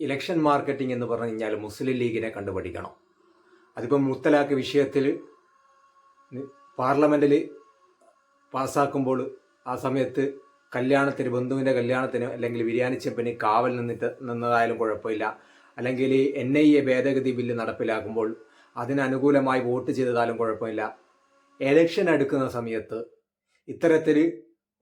Election marketing എന്ന് പറഞ്ഞു കഴിഞ്ഞാൽ മുസ്ലിം ലീഗിനെ കണ്ടുപഠിക്കണം. അതിപ്പം മുത്തലാഖ് വിഷയത്തിൽ പാർലമെന്റിൽ പാസ്സാക്കുമ്പോൾ ആ സമയത്ത് കല്യാണത്തിന് ബന്ധുവിന്റെ കല്യാണത്തിന് അല്ലെങ്കിൽ ബിരിയാണി ചെപ്പിന് കാവൽ നിന്നിട്ട് നിന്നതായാലും കുഴപ്പമില്ല. അല്ലെങ്കിൽ എൻ ഐ എ ഭേദഗതി ബില്ല് നടപ്പിലാക്കുമ്പോൾ അതിനനുകൂലമായി വോട്ട് ചെയ്തതാലും കുഴപ്പമില്ല. എലക്ഷൻ എടുക്കുന്ന സമയത്ത് ഇത്തരത്തിൽ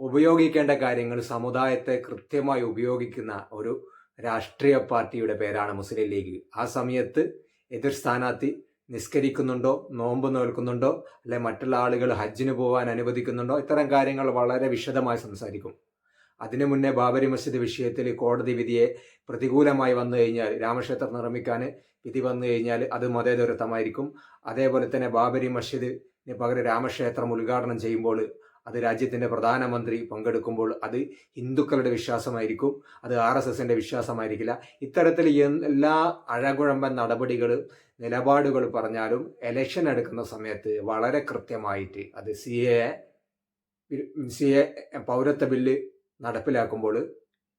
ഉപയോഗിക്കേണ്ട കാര്യങ്ങൾ സമുദായത്തെ കൃത്യമായി ഉപയോഗിക്കുന്ന ഒരു രാഷ്ട്രീയ പാർട്ടിയുടെ പേരാണ് മുസ്ലിം ലീഗ്. ആ സമയത്ത് എതിർ സ്ഥാനാർത്ഥി നിസ്കരിക്കുന്നുണ്ടോ നോമ്പ് നോൽക്കുന്നുണ്ടോ അല്ലെ മറ്റുള്ള ആളുകൾ ഹജ്ജിന് പോകാൻ അനുവദിക്കുന്നുണ്ടോ ഇത്തരം കാര്യങ്ങൾ വളരെ വിശദമായി സംസാരിക്കും. അതിനു മുന്നേ ബാബരി മസ്ജിദ് വിഷയത്തിൽ കോടതി വിധിയെ പ്രതികൂലമായി വന്നു കഴിഞ്ഞാൽ രാമക്ഷേത്രം നിർമ്മിക്കാൻ വിധി വന്നു കഴിഞ്ഞാൽ അത് മതേതരത്വമായിരിക്കും. അതേപോലെ തന്നെ ബാബരി മസ്ജിദിന് പകരം രാമക്ഷേത്രം ഉദ്ഘാടനം ചെയ്യുമ്പോൾ അത് രാജ്യത്തിന്റെ പ്രധാനമന്ത്രി പങ്കെടുക്കുമ്പോൾ അത് ഹിന്ദുക്കളുടെ വിശ്വാസമായിരിക്കും അത് ആർ എസ് എസിന്റെ വിശ്വാസമായിരിക്കില്ല. ഇത്തരത്തിൽ എല്ലാ അഴകുഴമ്പൻ നടപടികൾ നിലപാടുകൾ പറഞ്ഞാലും എലക്ഷൻ എടുക്കുന്ന സമയത്ത് വളരെ കൃത്യമായിട്ട് അത് സി എ സി എ പൗരത്വ ബില്ല് നടപ്പിലാക്കുമ്പോൾ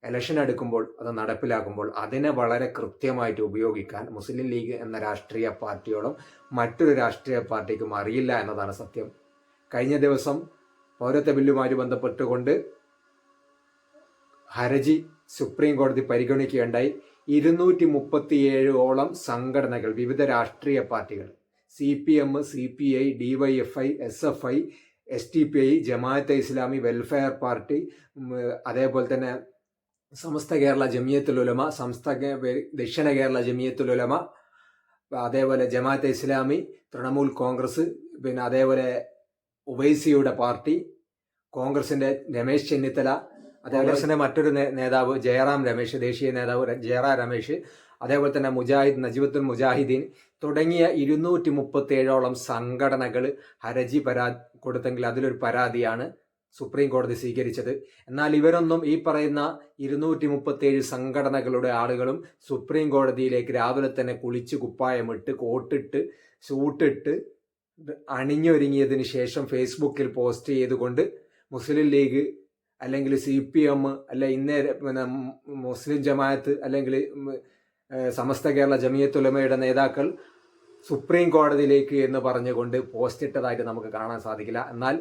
എലക്ഷൻ എടുക്കുമ്പോൾ അത് നടപ്പിലാക്കുമ്പോൾ അതിനെ വളരെ കൃത്യമായിട്ട് ഉപയോഗിക്കാൻ മുസ്ലിം ലീഗ് എന്ന രാഷ്ട്രീയ പാർട്ടിയോടും മറ്റൊരു രാഷ്ട്രീയ പാർട്ടിക്കും അറിയില്ല എന്നതാണ് സത്യം. കഴിഞ്ഞ ദിവസം പൗരത്വ ബില്ലുമായി ബന്ധപ്പെട്ടുകൊണ്ട് ഹർജി സുപ്രീം കോടതി പരിഗണിക്കുകയുണ്ടായി. ഇരുന്നൂറ്റി മുപ്പത്തിയേഴോളം സംഘടനകൾ വിവിധ രാഷ്ട്രീയ പാർട്ടികൾ C P M C P I D Y F I S F I S T P I Jamaat e Islami welfare party അതേപോലെ തന്നെ സമസ്ത കേരള സമസ്ത കേ- ദക്ഷിണ കേരള ജമിയത്തുൽ ഉലമ അതേപോലെ ജമാഅത്തെ ഇസ്ലാമി തൃണമൂൽ കോൺഗ്രസ് പിന്നെ അതേപോലെ ഉവൈസിയുടെ പാർട്ടി കോൺഗ്രസിന്റെ രമേശ് ചെന്നിത്തല അതേപോലെ മറ്റൊരു നേതാവ് ജയറാം രമേശ് ദേശീയ നേതാവ് ജയറാം രമേശ് അതേപോലെ തന്നെ മുജാഹിദ് നജീബുദ്ദീൻ മുജാഹിദ്ദീൻ തുടങ്ങിയ ഇരുന്നൂറ്റി മുപ്പത്തി ഏഴോളം സംഘടനകൾ ഹരജി പരാ കൊടുത്തെങ്കിൽ അതിലൊരു പരാതിയാണ് സുപ്രീം കോടതി സ്വീകരിച്ചത്. എന്നാൽ ഇവരൊന്നും ഈ പറയുന്ന ഇരുന്നൂറ്റി മുപ്പത്തിയേഴ് സംഘടനകളുടെ ആളുകളും സുപ്രീം കോടതിയിലേക്ക് രാവിലെ തന്നെ കുളിച്ച് കുപ്പായമിട്ട് കോട്ടിട്ട് സൂട്ടിട്ട് അണിഞ്ഞൊരുങ്ങിയതിന് ശേഷം ഫേസ്ബുക്കിൽ പോസ്റ്റ് ചെയ്തുകൊണ്ട് മുസ്ലിം ലീഗ് അല്ലെങ്കിൽ സി പി എം അല്ല ഇന്നേ പിന്നെ മുസ്ലിം ജമാഅത്ത് അല്ലെങ്കിൽ സമസ്ത കേരള ജമിയത്തുലമയുടെ നേതാക്കൾ സുപ്രീം കോടതിയിലേക്ക് എന്ന് പറഞ്ഞുകൊണ്ട് പോസ്റ്റ് ഇട്ടതായിട്ട് നമുക്ക് കാണാൻ സാധിക്കില്ല. എന്നാൽ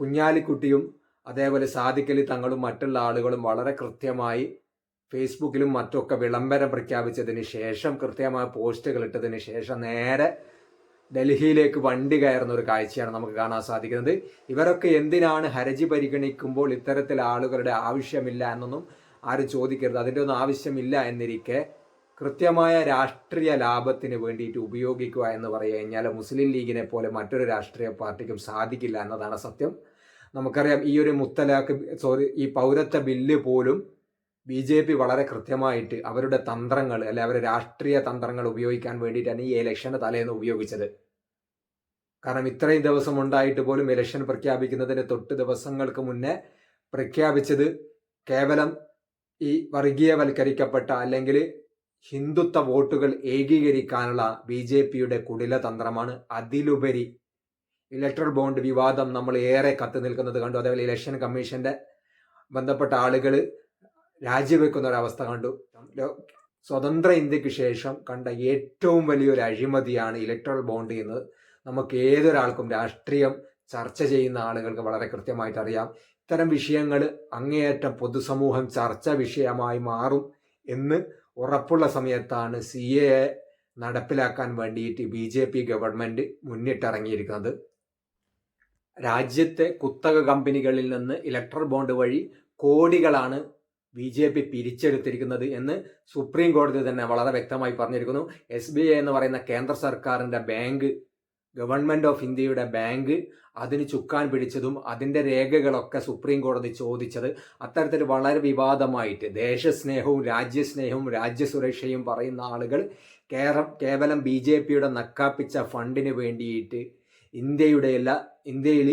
കുഞ്ഞാലിക്കുട്ടിയും അതേപോലെ സാദിക്കലി തങ്ങളും മറ്റുള്ള ആളുകളും വളരെ കൃത്യമായി ഫേസ്ബുക്കിലും മറ്റൊക്കെ വിളംബരം പ്രഖ്യാപിച്ചതിന് ശേഷം കൃത്യമായ പോസ്റ്റുകൾ ഇട്ടതിന് ശേഷം നേരെ ഡൽഹിയിലേക്ക് വണ്ടി കയറുന്ന ഒരു കാഴ്ചയാണ് നമുക്ക് കാണാൻ സാധിക്കുന്നത്. ഇവരൊക്കെ എന്തിനാണ് ഹരജി പരിഗണിക്കുമ്പോൾ ഇത്തരത്തിൽ ആളുകളുടെ ആവശ്യമില്ല എന്നൊന്നും ആരും ചോദിക്കരുത്. അതിന്റെ ഒന്നും ആവശ്യമില്ല എന്നിരിക്കെ കൃത്യമായ രാഷ്ട്രീയ ലാഭത്തിന് വേണ്ടിയിട്ട് ഉപയോഗിക്കുക എന്ന് പറഞ്ഞു കഴിഞ്ഞാൽ മുസ്ലിം ലീഗിനെ പോലെ മറ്റൊരു രാഷ്ട്രീയ പാർട്ടിക്കും സാധിക്കില്ല എന്നതാണ് സത്യം. നമുക്കറിയാം ഈ ഒരു മുത്തലാഖ് സോറി ഈ പൗരത്വ ബില്ല് പോലും ബി ജെ പി വളരെ കൃത്യമായിട്ട് അവരുടെ തന്ത്രങ്ങൾ അല്ലെ അവരുടെ രാഷ്ട്രീയ തന്ത്രങ്ങൾ ഉപയോഗിക്കാൻ വേണ്ടിയിട്ടാണ് ഈ ഇലക്ഷന്റെ തലേന്ന് ഉപയോഗിച്ചത്. കാരണം ഇത്രയും ദിവസം ഉണ്ടായിട്ട് പോലും ഇലക്ഷൻ പ്രഖ്യാപിക്കുന്നതിന് തൊട്ട് ദിവസങ്ങൾക്ക് മുന്നേ പ്രഖ്യാപിച്ചത് കേവലം ഈ വർഗീയവൽക്കരിക്കപ്പെട്ട അല്ലെങ്കിൽ ഹിന്ദുത്വ വോട്ടുകൾ ഏകീകരിക്കാനുള്ള ബി ജെ പിയുടെ കുടില തന്ത്രമാണ് അതിലുപരി ഇലക്ട്രൽ ബോണ്ട് വിവാദം നമ്മൾ ഏറെ കത്ത് നിൽക്കുന്നത് കണ്ടു. അതേപോലെ ഇലക്ഷൻ കമ്മീഷന്റെ ബന്ധപ്പെട്ട ആളുകൾ രാജിവെക്കുന്ന ഒരവസ്ഥ കണ്ടു സ്വതന്ത്ര ഇന്ത്യയ്ക്ക് ശേഷം കണ്ട ഏറ്റവും വലിയൊരു അഴിമതിയാണ് ഇലക്ട്രൽ ബോണ്ട് എന്ന് നമുക്ക് ഏതൊരാൾക്കും രാഷ്ട്രീയം ചർച്ച ചെയ്യുന്ന ആളുകൾക്ക് വളരെ കൃത്യമായിട്ട് അറിയാം. ഇത്തരം വിഷയങ്ങൾ അങ്ങേയറ്റം പൊതുസമൂഹം ചർച്ച വിഷയമായി മാറും എന്ന് ഉറപ്പുള്ള സമയത്താണ് സി എ നടപ്പിലാക്കാൻ വേണ്ടിയിട്ട് ബി ജെ പി ഗവൺമെന്റ് മുന്നിട്ടിറങ്ങിയിരിക്കുന്നത്. രാജ്യത്തെ കുത്തക കമ്പനികളിൽ നിന്ന് ഇലക്ട്രൽ ബോണ്ട് വഴി കോടികളാണ് ബി ജെ പി പിരിച്ചെടുത്തിരിക്കുന്നത് എന്ന് സുപ്രീം കോടതി തന്നെ വളരെ വ്യക്തമായി പറഞ്ഞിരിക്കുന്നു. എസ് ബി ഐ എന്ന് പറയുന്ന കേന്ദ്ര സർക്കാരിന്റെ ബാങ്ക് ഗവൺമെന്റ് ഓഫ് ഇന്ത്യയുടെ ബാങ്ക് അതിന് ചുക്കാൻ പിടിച്ചതും അതിന്റെ രേഖകളൊക്കെ സുപ്രീം കോടതി ചോദിച്ചത് അത്തരത്തിൽ വളരെ വിവാദമായിട്ട് ദേശസ്നേഹവും രാജ്യസ്നേഹവും രാജ്യസുരക്ഷയും പറയുന്ന ആളുകൾ കേരളം കേവലം ബി ജെ പിയുടെ നക്കാപ്പിച്ച ഫണ്ടിന് വേണ്ടിയിട്ട് ഇന്ത്യയുടെ എല്ലാ ഇന്ത്യയിൽ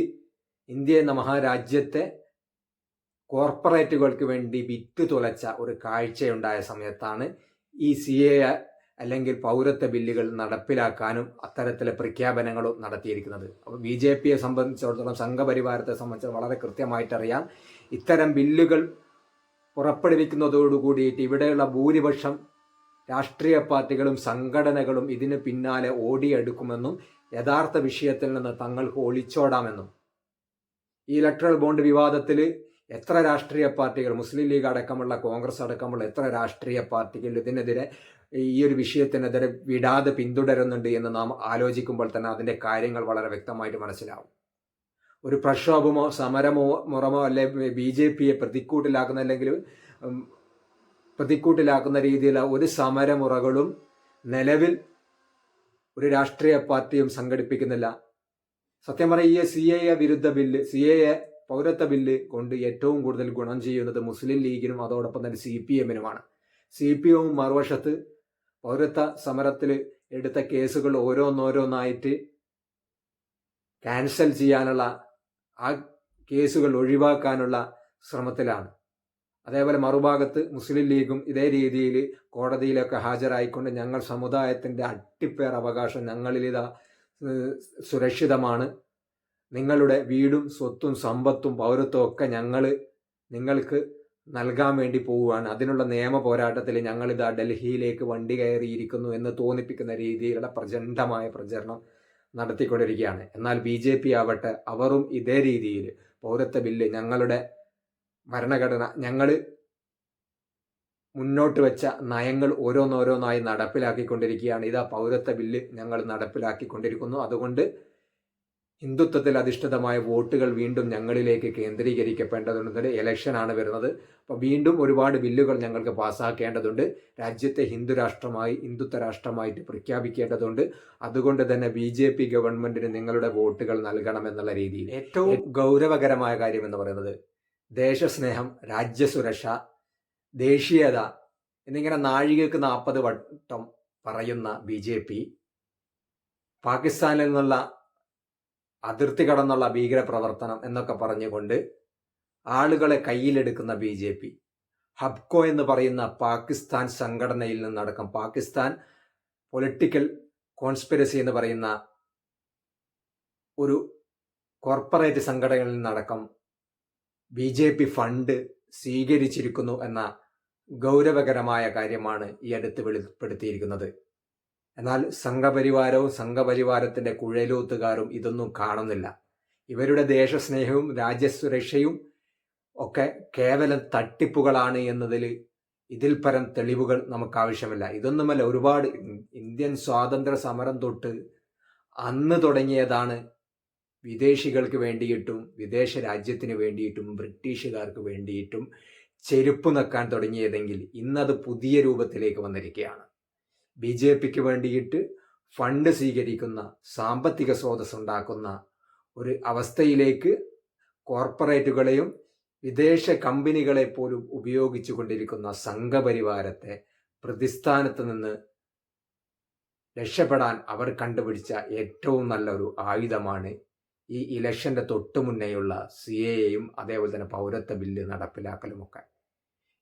ഇന്ത്യ എന്ന മഹാരാജ്യത്തെ കോർപ്പറേറ്റുകൾക്ക് വേണ്ടി വിത്ത് തുലച്ച ഒരു കാഴ്ചയുണ്ടായ സമയത്താണ് ഈ സി എ അല്ലെങ്കിൽ പൗരത്വ ബില്ലുകൾ നടപ്പിലാക്കാനും അത്തരത്തിലെ പ്രഖ്യാപനങ്ങളും നടത്തിയിരിക്കുന്നത്. അപ്പോൾ ബി ജെ പിയെ സംബന്ധിച്ചിടത്തോളം സംഘപരിവാരത്തെ സംബന്ധിച്ച് വളരെ കൃത്യമായിട്ടറിയാം. ഇത്തരം ബില്ലുകൾ പുറപ്പെടുവിക്കുന്നതോടുകൂടിയിട്ട് ഇവിടെയുള്ള ഭൂരിപക്ഷം രാഷ്ട്രീയ പാർട്ടികളും സംഘടനകളും ഇതിന് പിന്നാലെ ഓടിയെടുക്കുമെന്നും യഥാർത്ഥ വിഷയത്തിൽ നിന്ന് തങ്ങൾക്ക് ഒളിച്ചോടാമെന്നും. ഈ ഇലക്ട്രൽ ബോണ്ട് വിവാദത്തിൽ എത്ര രാഷ്ട്രീയ പാർട്ടികൾ മുസ്ലിം ലീഗ് അടക്കമുള്ള കോൺഗ്രസ് അടക്കമുള്ള എത്ര രാഷ്ട്രീയ പാർട്ടികൾ ഇതിനെതിരെ ഈ ഒരു വിഷയത്തിനെതിരെ വിടാതെ പിന്തുടരുന്നുണ്ട് എന്ന് നാം ആലോചിക്കുമ്പോൾ തന്നെ അതിന്റെ കാര്യങ്ങൾ വളരെ വ്യക്തമായിട്ട് മനസ്സിലാവും. ഒരു പ്രക്ഷോഭമോ സമരമോ മുറമോ അല്ലെ ബി ജെ പിയെ പ്രതിക്കൂട്ടിലാക്കുന്ന അല്ലെങ്കിൽ പ്രതിക്കൂട്ടിലാക്കുന്ന രീതിയിലുള്ള ഒരു സമരമുറകളും നിലവിൽ ഒരു രാഷ്ട്രീയ പാർട്ടിയും സംഘടിപ്പിക്കുന്നില്ല. സത്യം പറഞ്ഞാൽ ഈ സി എ വിരുദ്ധ ബില്ല് സി എ പൗരത്വ ബില്ല് കൊണ്ട് ഏറ്റവും കൂടുതൽ ഗുണം ചെയ്യുന്നത് മുസ്ലിം ലീഗിനും അതോടൊപ്പം തന്നെ സി പി എമ്മിനുമാണ്. സി പി എമ്മും മറുവശത്ത് പൗരത്വ സമരത്തിൽ എടുത്ത കേസുകൾ ഓരോന്നോരോന്നായിട്ട് ക്യാൻസൽ ചെയ്യാനുള്ള ആ കേസുകൾ ഒഴിവാക്കാനുള്ള ശ്രമത്തിലാണ്. അതേപോലെ മറുഭാഗത്ത് മുസ്ലിം ലീഗും ഇതേ രീതിയിൽ കോടതിയിലൊക്കെ ഹാജരായിക്കൊണ്ട് ഞങ്ങൾ സമുദായത്തിന്റെ അട്ടിപ്പേർ അവകാശം ഞങ്ങളിലിതാ സുരക്ഷിതമാണ്. നിങ്ങളുടെ വീടും സ്വത്തും സമ്പത്തും പൗരത്വം ഒക്കെ ഞങ്ങൾ നിങ്ങൾക്ക് നൽകാൻ വേണ്ടി പോവുകയാണ്. അതിനുള്ള നിയമ പോരാട്ടത്തിൽ ഞങ്ങളിതാ ഡൽഹിയിലേക്ക് വണ്ടി കയറിയിരിക്കുന്നു എന്ന് തോന്നിപ്പിക്കുന്ന രീതിയിലുള്ള പ്രചണ്ഡമായ പ്രചരണം നടത്തിക്കൊണ്ടിരിക്കുകയാണ്. എന്നാൽ ബി ജെ പി ആവട്ടെ അവരും ഇതേ രീതിയിൽ പൗരത്വ ബില്ല് ഞങ്ങളുടെ ഭരണഘടന ഞങ്ങൾ മുന്നോട്ട് വെച്ച നയങ്ങൾ ഓരോന്നോരോന്നായി നടപ്പിലാക്കിക്കൊണ്ടിരിക്കുകയാണ്. ഇതാ പൗരത്വ ബില്ല് ഞങ്ങൾ നടപ്പിലാക്കിക്കൊണ്ടിരിക്കുന്നു. അതുകൊണ്ട് ഹിന്ദുത്വത്തിൽ അധിഷ്ഠിതമായ വോട്ടുകൾ വീണ്ടും ഞങ്ങളിലേക്ക് കേന്ദ്രീകരിക്കപ്പെടേണ്ടതുണ്ട് ആണ് വരുന്നത്. അപ്പോൾ വീണ്ടും ഒരുപാട് ബില്ലുകൾ ഞങ്ങൾക്ക് പാസ്സാക്കേണ്ടതുണ്ട് രാജ്യത്തെ ഹിന്ദു രാഷ്ട്രമായി ഹിന്ദുത്വ രാഷ്ട്രമായിട്ട് പ്രഖ്യാപിക്കേണ്ടതുണ്ട്. അതുകൊണ്ട് തന്നെ ബി ജെ പി ഗവൺമെന്റിന് നിങ്ങളുടെ വോട്ടുകൾ നൽകണമെന്നുള്ള രീതിയിൽ. ഏറ്റവും ഗൗരവകരമായ കാര്യം എന്ന് പറയുന്നത് ദേശസ്നേഹം രാജ്യസുരക്ഷ ദേശീയത എന്നിങ്ങനെ നാഴികക്ക് നാൽപ്പത് വട്ടം പറയുന്ന ബി ജെ പി പാകിസ്ഥാനിൽ നിന്നുള്ള അതിർത്തി കടന്നുള്ള ഭീകരപ്രവർത്തനം എന്നൊക്കെ പറഞ്ഞുകൊണ്ട് ആളുകളെ കയ്യിലെടുക്കുന്ന ബി ജെ പി. ഹബ്കോ എന്ന് പറയുന്ന പാകിസ്ഥാൻ സംഘടനയിൽ നിന്നടക്കം പാകിസ്ഥാൻ പൊളിറ്റിക്കൽ കോൺസ്പിരസി എന്ന് പറയുന്ന ഒരു കോർപ്പറേറ്റ് സംഘടനകളിൽ നിന്നടക്കം ബി ജെ പി ഫണ്ട് സ്വീകരിച്ചിരിക്കുന്നു എന്ന ഗൗരവകരമായ കാര്യമാണ് ഈ അടുത്ത് വെളിപ്പെടുത്തിയിരിക്കുന്നത്. എന്നാൽ സംഘപരിവാരവും സംഘപരിവാരത്തിന്റെ കുഴലൂത്തുകാരും ഇതൊന്നും കാണുന്നില്ല. ഇവരുടെ ദേശസ്നേഹവും രാജ്യസുരക്ഷയും ഒക്കെ കേവലം തട്ടിപ്പുകളാണ് എന്നതിൽ ഇതിൽ പരം തെളിവുകൾ നമുക്ക് ആവശ്യമില്ല ഇതൊന്നുമല്ല ഒരുപാട് ഇന്ത്യൻ സ്വാതന്ത്ര്യ സമരം തൊട്ട് അന്ന് തുടങ്ങിയതാണ് വിദേശികൾക്ക് വേണ്ടിയിട്ടും വിദേശ രാജ്യത്തിന് വേണ്ടിയിട്ടും ബ്രിട്ടീഷുകാർക്ക് വേണ്ടിയിട്ടും ചെരുപ്പ് നിൽക്കാൻ തുടങ്ങിയതെങ്കിൽ ഇന്നത് പുതിയ രൂപത്തിലേക്ക് വന്നിരിക്കുകയാണ്. ബി ജെ പിക്ക് വേണ്ടിയിട്ട് ഫണ്ട് സ്വീകരിക്കുന്ന സാമ്പത്തിക സ്രോതസ് ഉണ്ടാക്കുന്ന ഒരു അവസ്ഥയിലേക്ക് കോർപ്പറേറ്റുകളെയും വിദേശ കമ്പനികളെ പോലും ഉപയോഗിച്ചു കൊണ്ടിരിക്കുന്ന സംഘപരിവാരത്തെ പ്രതിസ്ഥാനത്ത് നിന്ന് രക്ഷപ്പെടാൻ അവർ കണ്ടുപിടിച്ച ഏറ്റവും നല്ലൊരു ആയുധമാണ് ഈ ഇലക്ഷന്റെ തൊട്ടുമുന്നേയുള്ള സി എയും അതേപോലെ തന്നെ പൗരത്വ ബില്ല് നടപ്പിലാക്കലുമൊക്കെ.